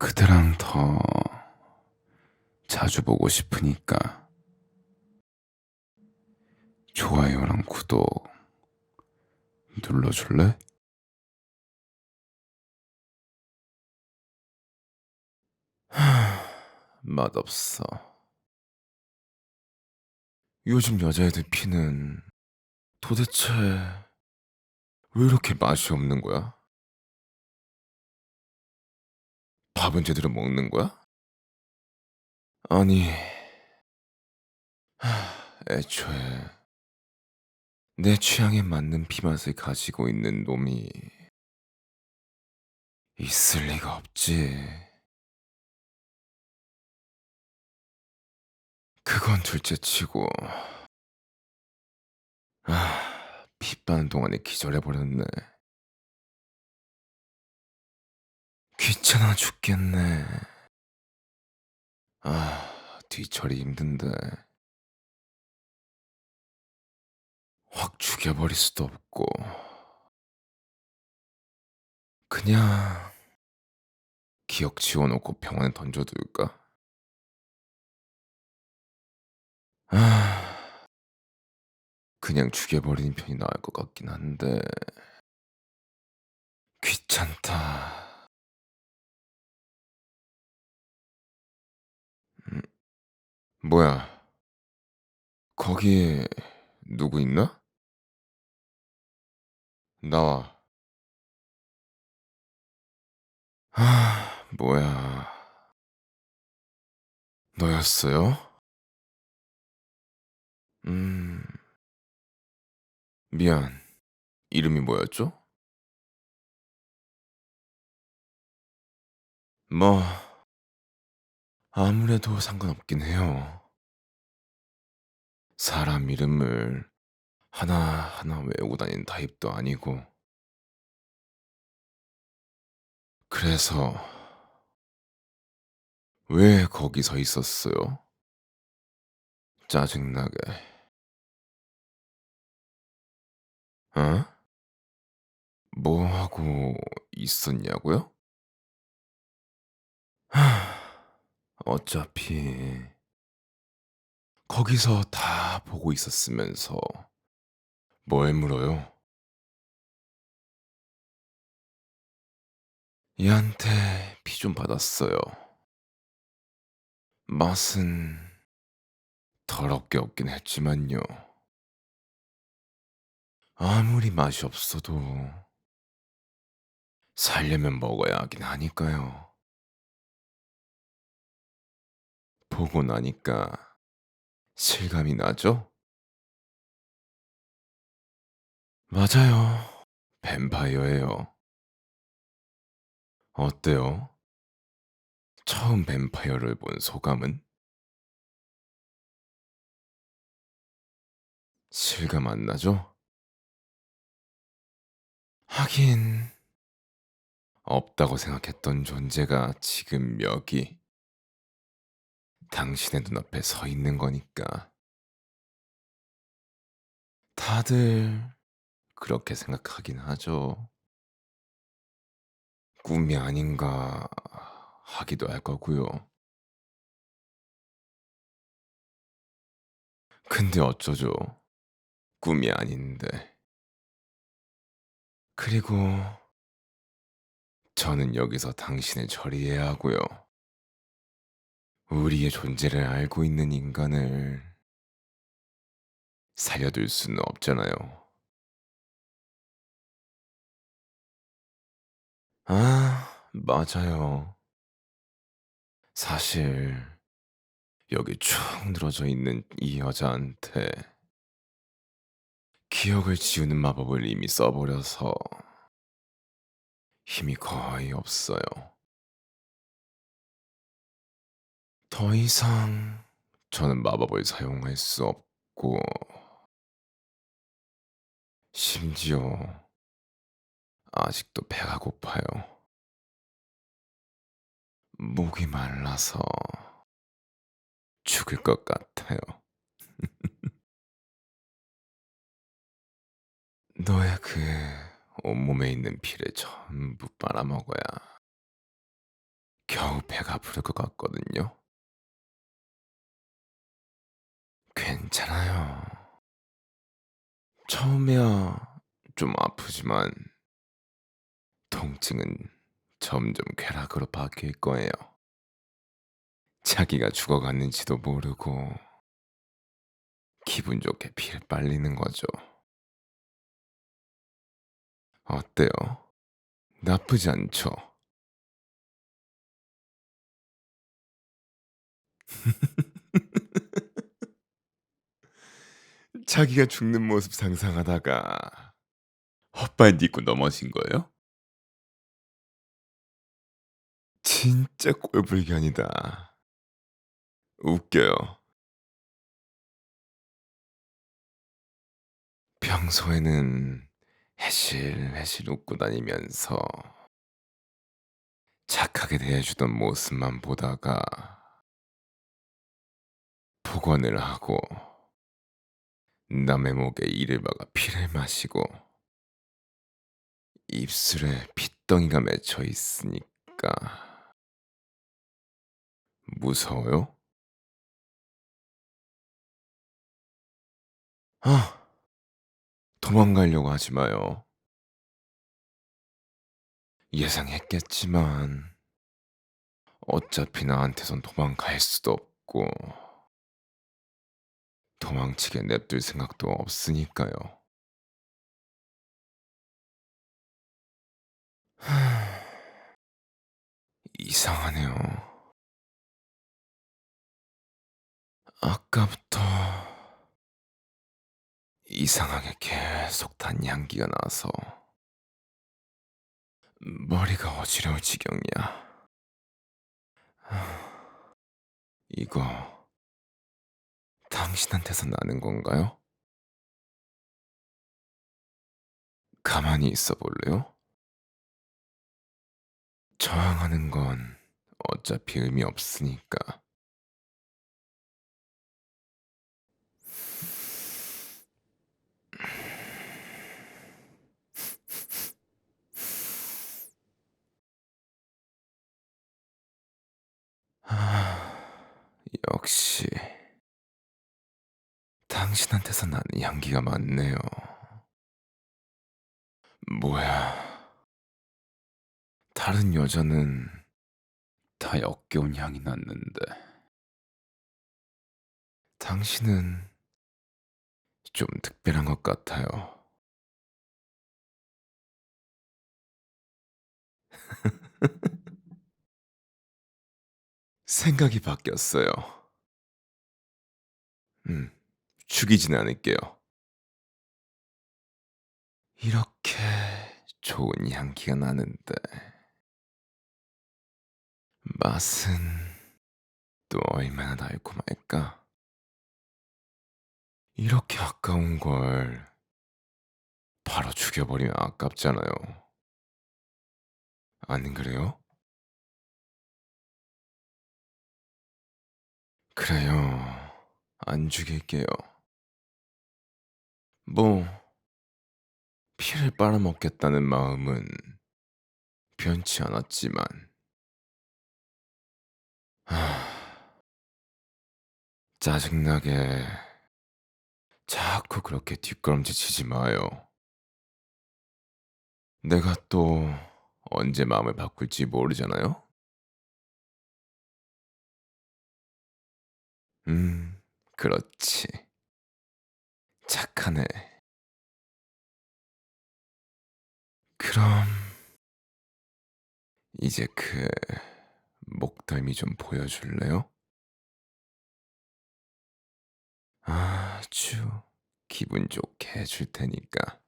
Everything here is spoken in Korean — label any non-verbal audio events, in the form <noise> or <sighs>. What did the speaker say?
그대랑 더 자주 보고 싶으니까 좋아요랑 구독 눌러줄래? <sighs> 맛없어. 요즘 여자애들 피는 도대체 왜 이렇게 맛이 없는 거야? 밥은 제대로 먹는 거야? 아니, 하, 애초에 내 취향에 맞는 피맛을 가지고 있는 놈이 있을 리가 없지. 그건 둘째 치고, 아, 피 빠는 동안에 기절해버렸네. 귀찮아 죽겠네. 아, 뒤처리 힘든데. 확 죽여버릴 수도 없고. 그냥 기억 지워놓고 병원에 던져둘까? 아, 그냥 죽여버리는 편이 나을 것 같긴 한데. 귀찮다. 뭐야? 거기에 누구 있나? 나와. 아, 뭐야. 너였어요? 음, 미안. 이름이 뭐였죠? 뭐, 아무래도 상관없긴 해요. 사람 이름을 하나하나 외우고 다니는 타입도 아니고. 그래서 왜 거기 서 있었어요? 짜증나게. 어? 뭐 하고 있었냐고요? 하, 어차피 거기서 다 보고 있었으면서 뭘 물어요? 얘한테 피 좀 받았어요. 맛은 더럽게 없긴 했지만요. 아무리 맛이 없어도 살려면 먹어야 하긴 하니까요. 보고 나니까 실감이 나죠? 맞아요. 뱀파이어예요. 어때요? 처음 뱀파이어를 본 소감은? 실감 안 나죠? 하긴 없다고 생각했던 존재가 지금 여기 당신의 눈앞에 서 있는 거니까. 다들 그렇게 생각하긴 하죠. 꿈이 아닌가 하기도 할 거고요. 근데 어쩌죠? 꿈이 아닌데. 그리고 저는 여기서 당신을 처리해야 하고요. 우리의 존재를 알고 있는 인간을 살려둘 수는 없잖아요. 아, 맞아요. 사실 여기 쭉 늘어져 있는 이 여자한테 기억을 지우는 마법을 이미 써버려서 힘이 거의 없어요. 더 이상 저는 마법을 사용할 수 없고, 심지어 아직도 배가 고파요. 목이 말라서 죽을 것 같아요. <laughs> 너의 그 온몸에 있는 피를 전부 빨아먹어야 겨우 배가 부를 것 같거든요. 괜찮아요. 처음이야 좀 아프지만 통증은 점점 쾌락으로 바뀔 거예요. 자기가 죽어갔는지도 모르고 기분 좋게 피를 빨리는 거죠. 어때요? 나쁘지 않죠? <laughs> 자기가 죽는 모습 상상하다가 헛발 딛고 넘어진 거예요? 진짜 꼴불견이다. 웃겨요. 평소에는 해실해실 웃고 다니면서 착하게 대해주던 모습만 보다가 복원을 하고 남의 목에 이를 박아 피를 마시고 입술에 핏덩이가 맺혀 있으니까 무서워요? 아, 도망가려고 하지 마요. 예상했겠지만 어차피 나한테선 도망갈 수도 없고 도망치게 냅둘 생각도 없으니까요. <sighs> 이상하네요. 아까부터 이상하게 계속 단 향기가 나서 머리가 어지러울 지경이야. <sighs> 이거 당신한테서 나는 건가요? 가만히 있어 볼래요? 저항하는 건 어차피 의미 없으니까. 아, 역시 당신한테서 나는 향기가 많네요. 뭐야? 다른 여자는 다 역겨운 향이 났는데 당신은 좀 특별한 것 같아요. <laughs> 생각이 바뀌었어요. 음, 죽이진 않을게요. 이렇게 좋은 향기가 나는데 맛은 또 얼마나 달콤할까? 이렇게 아까운 걸 바로 죽여버리면 아깝잖아요. 안 그래요? 그래요. 안 죽일게요. 뭐, 피를 빨아먹겠다는 마음은 변치 않았지만, 아, 짜증나게 자꾸 그렇게 뒷걸음질 치지 마요. 내가 또 언제 마음을 바꿀지 모르잖아요? 음, 그렇지. 착하네. 그럼 이제 그 목덜미 좀 보여줄래요? 아주 기분 좋게 해줄 테니까.